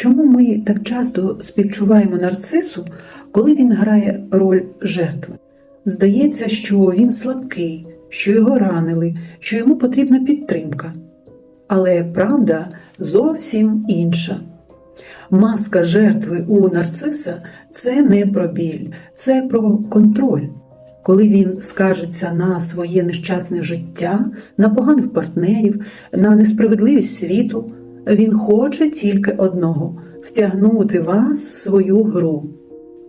Чому ми так часто співчуваємо нарцису, коли він грає роль жертви? Здається, що він слабкий, що його ранили, що йому потрібна підтримка. Але правда зовсім інша. Маска жертви у нарциса це не про біль, це про контроль. Коли він скаржиться на своє нещасне життя, на поганих партнерів, на несправедливість світу, він хоче тільки одного втягнути вас в свою гру.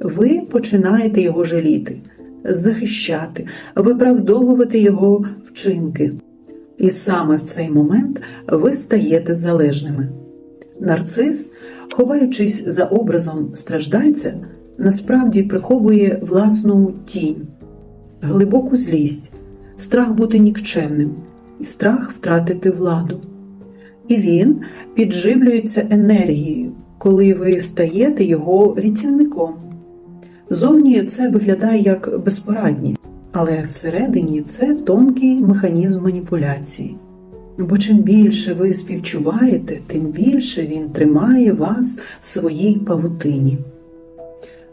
Ви починаєте його жаліти, захищати, виправдовувати його вчинки. І саме в цей момент ви стаєте залежними. Нарцис, ховаючись за образом страждальця, насправді приховує власну тінь, глибоку злість, страх бути нікчемним і страх втратити владу. І він підживлюється енергією, коли ви стаєте його рятівником. Зовні це виглядає як безпорадність, але всередині це тонкий механізм маніпуляції. Бо чим більше ви співчуваєте, тим більше він тримає вас в своїй павутині.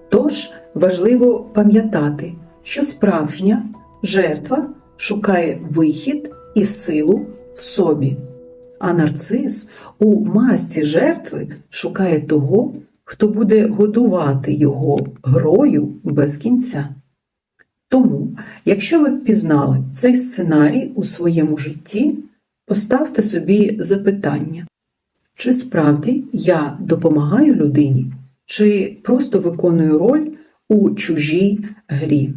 Тож важливо пам'ятати, що справжня жертва шукає вихід і силу в собі, а нарцис у масці жертви шукає того, хто буде годувати його грою без кінця. Тому, якщо ви впізнали цей сценарій у своєму житті, поставте собі запитання, чи справді я допомагаю людині, чи просто виконую роль у чужій грі.